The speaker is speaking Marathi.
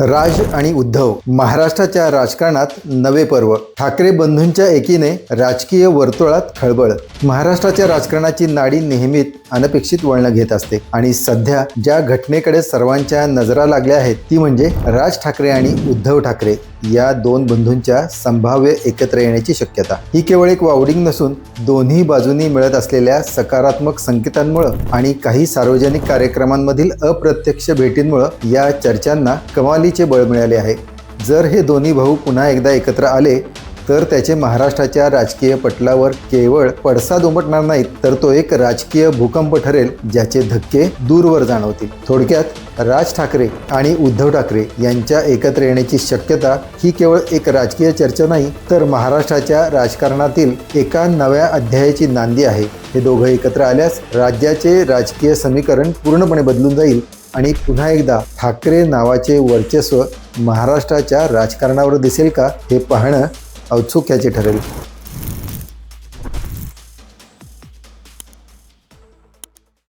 राज आणि उद्धव महाराष्ट्राच्या राजकारणात नवे पर्व. ठाकरे बंधूंच्या एकीने राजकीय वर्तुळात खळबळ. महाराष्ट्राच्या राजकारणाची नाडी नेहमीच अनपेक्षित वळण घेत असते. आणि सध्या ज्या घटनेकडे सर्वांच्या नजरा लागल्या आहेत ती म्हणजे राज ठाकरे आणि उद्धव ठाकरे. या दोन बंधूंच्या संभाव्य एकत्र येण्याची शक्यता. ही केवळ एक वावडिंग नसून दोन्ही बाजूंनी मिळत असलेल्या सकारात्मक संकेतांमुळं आणि काही सार्वजनिक कार्यक्रमांमधील अप्रत्यक्ष भेटींमुळं या चर्चांना कमालीचे बळ मिळाले आहे. जर हे दोन्ही भाऊ पुन्हा एकदा एकत्र आले तर त्याचे महाराष्ट्राच्या राजकीय पटलावर केवळ पडसाद उमटणार नाहीत तर तो एक राजकीय भूकंप ठरेल ज्याचे धक्के दूरवर जाणवतील. थोडक्यात राज ठाकरे आणि उद्धव ठाकरे यांच्या एकत्र येण्याची शक्यता ही केवळ एक राजकीय चर्चा नाही तर महाराष्ट्राच्या राजकारणातील एका नव्या अध्यायाची नांदी आहे. हे दोघं एकत्र आल्यास राज्याचे राजकीय समीकरण पूर्णपणे बदलून जाईल आणि पुन्हा एकदा ठाकरे नावाचे वर्चस्व महाराष्ट्राच्या राजकारणावर दिसेल का हे पाहणं औत्सुक्याचे ठरेल.